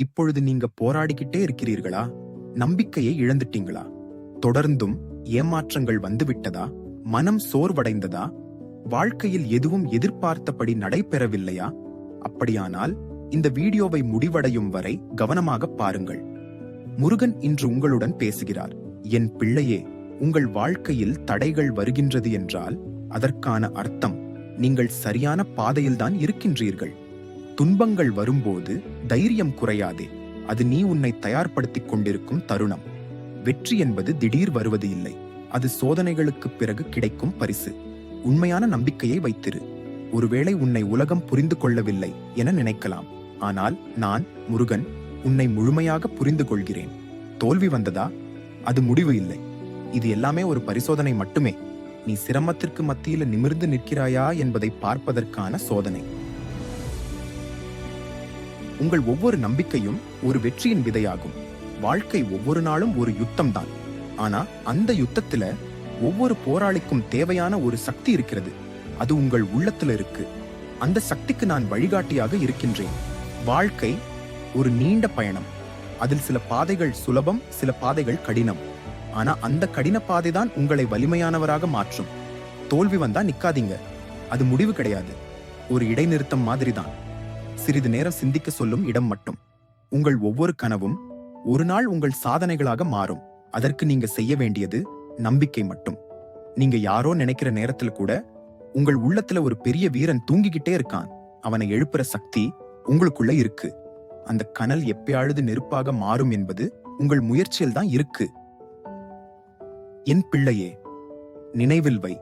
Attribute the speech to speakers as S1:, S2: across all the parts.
S1: இப்பொழுது நீங்க போராடிக்கிட்டே இருக்கிறீர்களா? நம்பிக்கையை இழந்துட்டீங்களா? தொடர்ந்தும் ஏமாற்றங்கள் வந்துவிட்டதா? மனம் சோர்வடைந்ததா? வாழ்க்கையில் எதுவும் எதிர்பார்த்தபடி நடைபெறவில்லையா? அப்படியானால் இந்த வீடியோவை முடிவடையும் வரை கவனமாக பாருங்கள். முருகன் இன்று உங்களுடன் பேசுகிறார். என் பிள்ளையே உங்கள் வாழ்க்கையில் தடைகள் வருகின்றது என்றால் அதற்கான அர்த்தம் நீங்கள் சரியான பாதையில்தான் இருக்கின்றீர்கள். துன்பங்கள் வரும்போது தைரியம் குறையாதே. அது நீ உன்னை தயார்படுத்திக் கொண்டிருக்கும் தருணம். வெற்றி என்பது திடீர் வருவது இல்லை. அது சோதனைகளுக்குப் பிறகு கிடைக்கும் பரிசு. உண்மையான நம்பிக்கையை வைத்திரு. ஒருவேளை உன்னை உலகம் புரிந்து கொள்ளவில்லை என நினைக்கலாம். ஆனால் நான் முருகன் உன்னை முழுமையாக புரிந்து கொள்கிறேன். தோல்வி வந்ததா? அது முடிவு இல்லை. இது எல்லாமே ஒரு பரிசோதனை மட்டுமே. நீ சிரமத்திற்கு மத்தியில் நிமிர்ந்து நிற்கிறாயா என்பதை பார்ப்பதற்கான சோதனை. உங்கள் ஒவ்வொரு நம்பிக்கையும் ஒரு வெற்றியின் விதையாகும். வாழ்க்கை ஒவ்வொரு நாளும் ஒரு யுத்தம் தான் ஆனா அந்த யுத்தத்துல ஒவ்வொரு போராளிக்கும் தேவையான ஒரு சக்தி இருக்கிறது. அது உங்கள் உள்ளத்துல இருக்கு. அந்த சக்திக்கு நான் வழிகாட்டியாக இருக்கின்றேன். வாழ்க்கை ஒரு நீண்ட பயணம். அதில் சில பாதைகள் சுலபம் சில பாதைகள் கடினம். ஆனா அந்த கடின பாதை தான் உங்களை வலிமையானவராக மாற்றும். தோல்வி வந்தா நிக்காதீங்க. அது முடிவு கிடையாது. ஒரு இடைநிறுத்தம் மாதிரி தான் சிறிது நேரம் சிந்திக்க சொல்லும் இடம் மட்டும். உங்கள் ஒவ்வொரு கனவும் ஒரு நாள் உங்கள் சாதனைகளாக மாறும். அதற்கு நீங்க செய்ய வேண்டியது நம்பிக்கை மட்டும். நீங்க யாரோ நினைக்கிற நேரத்துல கூட உங்கள் உள்ளத்துல ஒரு பெரிய வீரன் தூங்கிக்கிட்டே இருக்கான். அவனை எழுப்புற சக்தி உங்களுக்குள்ள இருக்கு. அந்த கனல் எப்பயாவது நெருப்பாக மாறும் என்பது உங்கள் முயற்சியில் தான் இருக்கு. என் பிள்ளையே நினைவில் வை.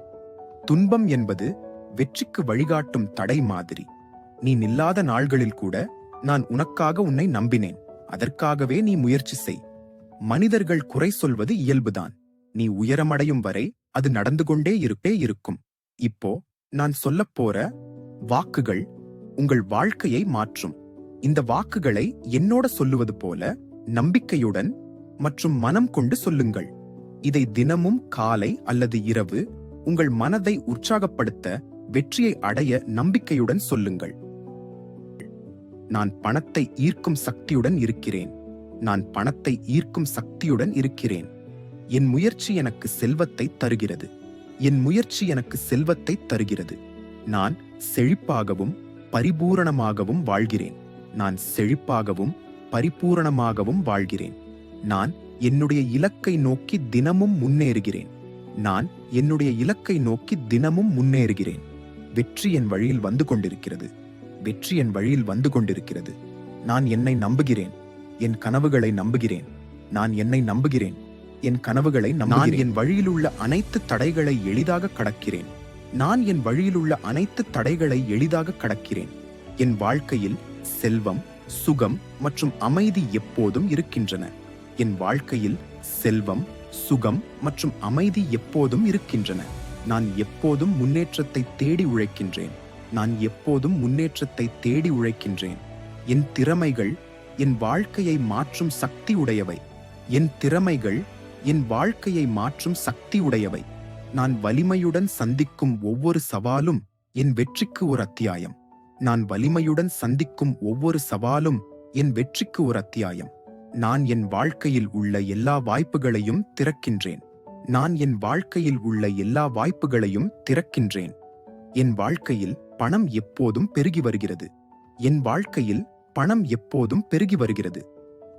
S1: துன்பம் என்பது வெற்றிக்கு வழிகாட்டும் தடை மாதிரி. நீ நில்லாத நாள்களில் கூட நான் உனக்காக உன்னை நம்பினேன். அதற்காகவே நீ முயற்சி செய். மனிதர்கள் குறை சொல்வது இயல்புதான். நீ உயரமடையும் வரை அது நடந்து கொண்டே இருப்பே இருக்கும். இப்போ நான் சொல்லப் போற வாக்குகள் உங்கள் வாழ்க்கையை மாற்றும். இந்த வாக்குகளை என்னோட சொல்லுவது போல நம்பிக்கையுடன் மற்றும் மனம் கொண்டு சொல்லுங்கள். இதை தினமும் காலை அல்லது இரவு உங்கள் மனதை உற்சாகப்படுத்த வெற்றியை அடைய நம்பிக்கையுடன் சொல்லுங்கள். நான் பணத்தை ஈர்க்கும் சக்தியுடன் இருக்கிறேன். நான் பணத்தை ஈர்க்கும் சக்தியுடன் இருக்கிறேன். என் முயற்சி எனக்கு செல்வத்தை தருகிறது. என் முயற்சி எனக்கு செல்வத்தை தருகிறது. நான் செழிப்பாகவும் பரிபூரணமாகவும் வாழ்கிறேன். நான் செழிப்பாகவும் பரிபூரணமாகவும் வாழ்கிறேன். நான் என்னுடைய இலக்கை நோக்கி தினமும் முன்னேறுகிறேன். நான் என்னுடைய இலக்கை நோக்கி தினமும் முன்னேறுகிறேன். வெற்றி என் வழியில் வந்து கொண்டிருக்கிறது. வெற்றி என் வழியில் வந்து கொண்டிருக்கிறது. நான் என்னை நம்புகிறேன். என் கனவுகளை நம்புகிறேன். நான் என்னை நம்புகிறேன். என் கனவுகளை நான் என் வழியில் உள்ள அனைத்து தடைகளை எளிதாக கடக்கிறேன். நான் என் வழியில் உள்ள அனைத்து தடைகளை எளிதாக கடக்கிறேன். என் வாழ்க்கையில் செல்வம் சுகம் மற்றும் அமைதி எப்போதும் இருக்கின்றன. என் வாழ்க்கையில் செல்வம் சுகம் மற்றும் அமைதி எப்போதும் இருக்கின்றன. நான் எப்போதும் முன்னேற்றத்தை தேடி உழைக்கின்றேன். நான் எப்போதும் முன்னேற்றத்தை தேடி உழைக்கின்றேன். என் திறமைகள் என் வாழ்க்கையை மாற்றும் சக்தி உடையவை என் திறமைகள் என் வாழ்க்கையை மாற்றும் சக்தி உடையவை நான் வலிமையுடன் சந்திக்கும் ஒவ்வொரு சவாலும் என் வெற்றிக்கு ஒரு அத்தியாயம். நான் வலிமையுடன் சந்திக்கும் ஒவ்வொரு சவாலும் என் வெற்றிக்கு ஒரு அத்தியாயம். நான் என் வாழ்க்கையில் உள்ள எல்லா வாய்ப்புகளையும் திறக்கின்றேன். நான் என் வாழ்க்கையில் உள்ள எல்லா வாய்ப்புகளையும் திறக்கின்றேன். என் வாழ்க்கையில் பணம் எப்போதும் பெருகி வருகிறது. என் வாழ்க்கையில் பணம் எப்போதும் பெருகி வருகிறது.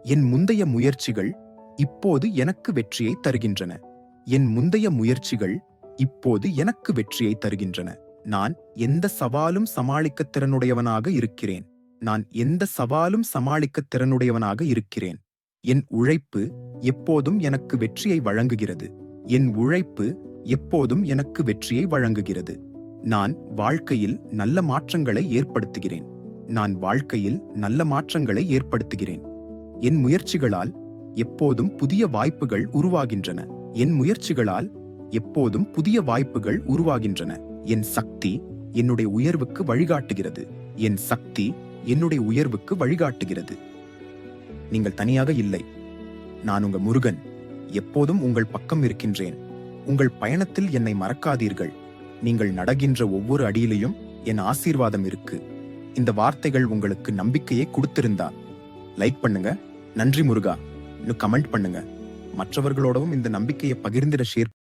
S1: என் முந்தைய முயற்சிகள் இப்போது எனக்கு வெற்றியை தருகின்றன. என் முந்தைய முயற்சிகள் இப்போது எனக்கு வெற்றியை தருகின்றன. நான் எந்த சவாலும் சமாளிக்க திறனுடையவனாக இருக்கிறேன். நான் எந்த சவாலும் சமாளிக்க திறனுடையவனாக இருக்கிறேன். என் உழைப்பு எப்போதும் எனக்கு வெற்றியை வழங்குகிறது. என் உழைப்பு எப்போதும் எனக்கு வெற்றியை வழங்குகிறது. நான் வாழ்க்கையில் நல்ல மாற்றங்களை ஏற்படுத்துகிறேன். நான் வாழ்க்கையில் நல்ல மாற்றங்களை ஏற்படுத்துகிறேன். என் முயற்சிகளால் எப்போதும் புதிய வாய்ப்புகள் உருவாகின்றன. என் முயற்சிகளால் எப்போதும் புதிய வாய்ப்புகள் உருவாகின்றன. என் சக்தி என்னுடைய உயர்வுக்கு வழிகாட்டுகிறது. என் சக்தி என்னுடைய உயர்வுக்கு வழிகாட்டுகிறது. நீங்கள் தனியாக இல்லை. நான் உங்க முருகன். எப்போதும் உங்கள் பக்கம் இருக்கின்றேன். உங்கள் பயணத்தில் என்னை மறக்காதீர்கள். நீங்கள் நடகின்ற ஒவ்வொரு அடியிலையும் என் ஆசீர்வாதம் இருக்கு. இந்த வார்த்தைகள் உங்களுக்கு நம்பிக்கையை கொடுத்திருந்தா. லைக் பண்ணுங்க. நன்றி முருகா. இன்னும் கமெண்ட் பண்ணுங்க. மற்றவர்களோடவும் இந்த நம்பிக்கையை பகிர்ந்திட ஷேர்